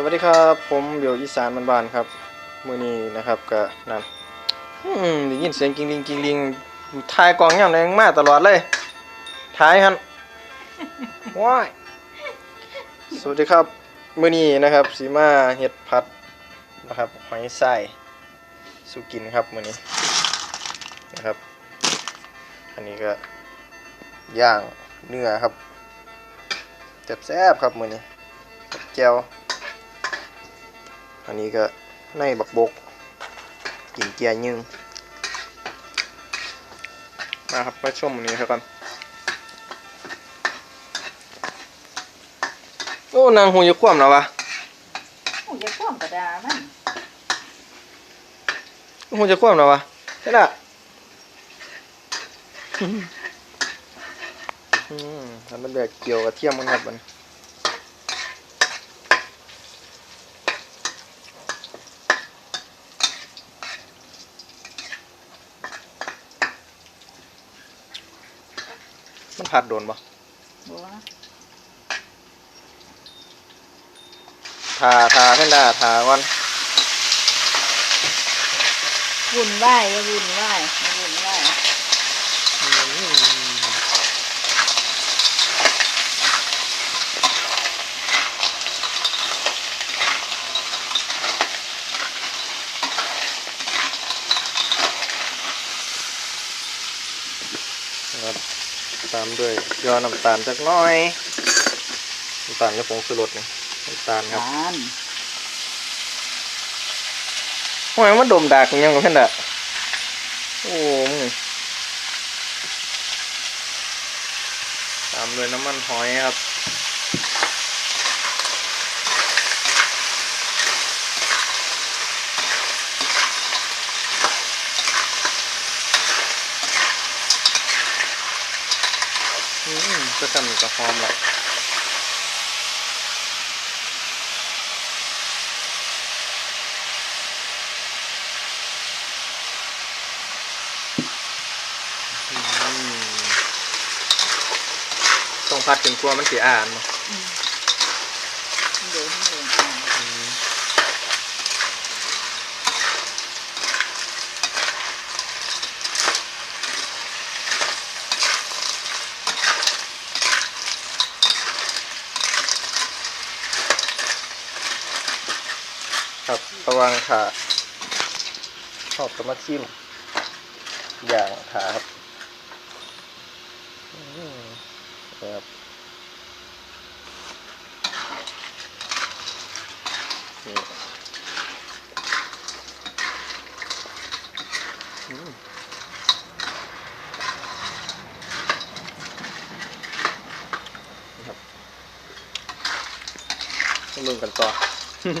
สวัสดีครับ ผมเบียวอีสานบ้านๆครับมือนี้นะครับก็นั่นอืมได้ยินเสียงกิ้งลิงกิ้งลิงทายกล่องย่ำแรงมากตลอดเลยทายฮันว้ายสวัสดีครับมือนี้นะครับสีมาเห็ดผัดนะครับหอยไส้สุกินครับมือนี้นะครับ อันนี้ก็ย่างเนื้อครับแซ่บๆครับมือนี้แจ่ว อันนี้ก็ในบักบกกินเกียร์ยึงมาครับมาชมอันนี้ครับกันโอ้นางหูยคว่ำแล้ววะโอ้ยอย่าความกระดามันหูจะคว่ำแล้ววะใช่ละอืมทำเป็นแบบเกี่ยวกับเทียมมันครับมัน ผัดโดนปะบัวทาทาเพื่อนด่าทาก่อนวุ่นวายอย่าวุ่นวายอย่าวุ่นวาย อืมนะครับตามด้วยยอน้ำตาลจักหน้อยน้ำตาลและผงชูรสนี่น้ำตาลครับทานทำไมมันดมดากมันยังกับเพื่อนด่ะโอ้มึงตามด้วยน้ำมันหอยครับ อืม ก็ทำกับฟอมละต้องพัดจนกลัวมันเสียอ่านเนาะ เดี๋ยวให้เองอ่าน อืม ครับระวังขาชอบตะมัดซิมอย่างขาครับครับนี่อืมนี่ครับมาลุ้นกันต่อ อืม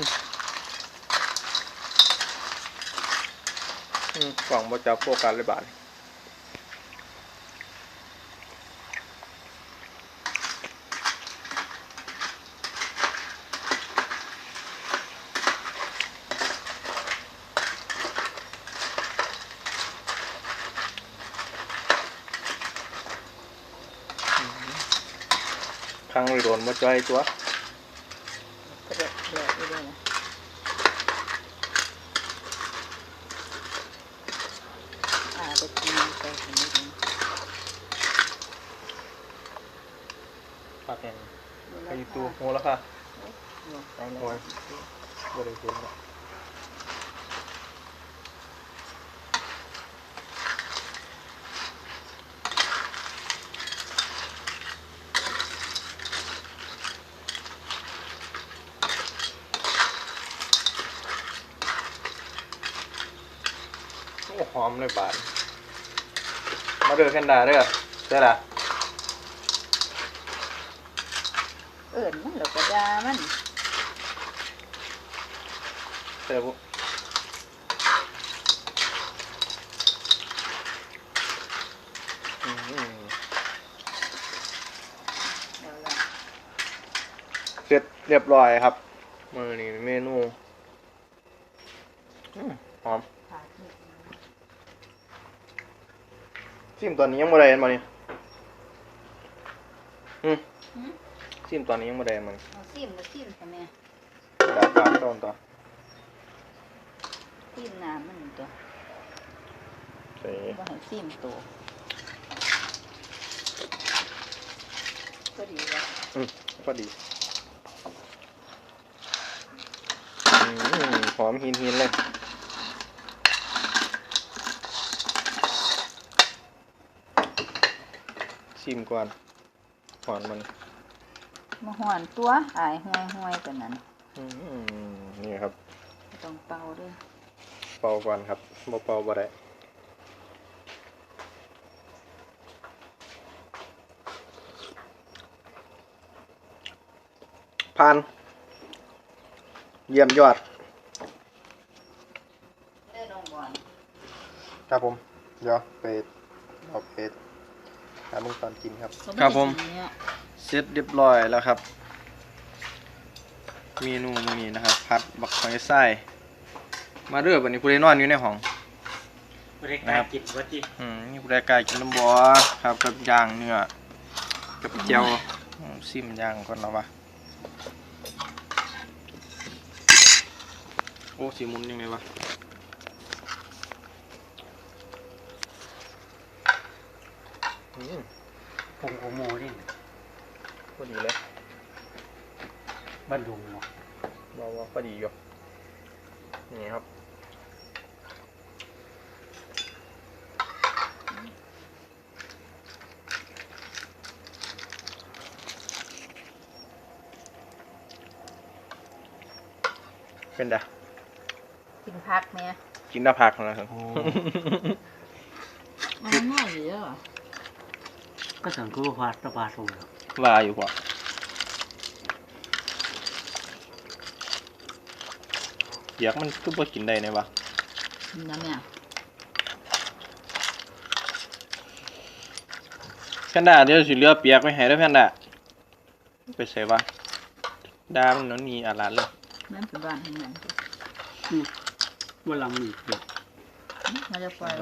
กล่องบจับโฟกัสเลยบาทครั้งเลยโดนมาจอยตัว กระเดะเดะไปเลยนะอ่าไปกินไปกินนิดนึง ปากแห้งไปอยู่ ตัวโหแล้วค่ะไปแล้วโอ้ยบริเวณละโอ้หอมเลยบาดมาเดือแคนดาเด้อเด้อล่ะ อิญมันแล้วกระดามันเด้อบุอืมเดี๋ยวละเสร็จเรียบร้อยครับ มือนี่เมนูอืมหอมขาดนิดนึงซิมตอนนี้ยังบ่ได้เห็นบ่นี่อืม หืม ซิมตอนนี้ยังบ่ได้เห็นมันเอาซิมมาซิมทำไมดาบปากต้นต่อซิมน้ำมันตัวใส่บ่ให้ซิมตัวก็ดีแล้วอืมพอดีอืมหอมหินหินๆเลยชิมก่อนหอนมัน มาห่อนตัวอายห่วยห่วยกันนั้นอืมนี่ครับบ่ต้องเป่าเด้วย เป่าก่อนครับบ่เป่าบ่ได้ผ่าน เยี่ยมยอดเด้อน้องบอลครับผม เดี๋ยวไปเอาไปหามึงตอนกินครับเขาครับผมได้กิน เนี่ยเสร็จเรียบร้อยแล้วครับ เมนูมื้อนี้นะครับผัดบักหอยไส้มาเรื่อวันนี้ผู้ใดนอนอยู่ในห้อง บริการกินวัดจิอืมนี่ผู้ใดกล้ายกินน้ำบอครับกับย่างเนื้อกับเจียวอืมซิมย่างก่อนแล้ววะโอ้สีมุนยังไงวะอืมพงโอโมนี่ พอดีเลยบ้านดุงเนาะว่าว่าพอดีอยู่นี่ครับเป็นไงกินพักแม่กินหน้าพักนะครับมันง่ายอยู่เด้อก็สังกูพาตะบาสูง ว่าอยู่พอเปียกมันคือบ่กินได้เนี่ยวะกินน้ำเนี่ยแพนด้าเดี๋ยวสิเหลือเปียกไว้ให้เด้อแพนด้าไปใส่วะดามันนั้นมีอาหลานเลยนั่นเป็นบ้านที่นั่นว่าลำนี่เด็กมาจะปล่อย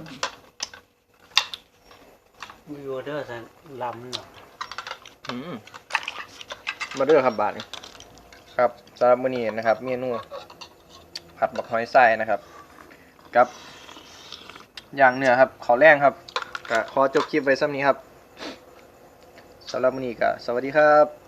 มีออเดอร์สันลำเนาะอื มาเรื่อครับบาทนี้ครับสำหรับมื้อนี้นะครับ เมนูผัดบักหอยไส้นะครับ กับ อย่างเนื้อครับขอแรงครับก็ขอจบคลิปไว้ซ้ำนี้ครับสำหรับมื้อนี้ก็สวัสดีครับ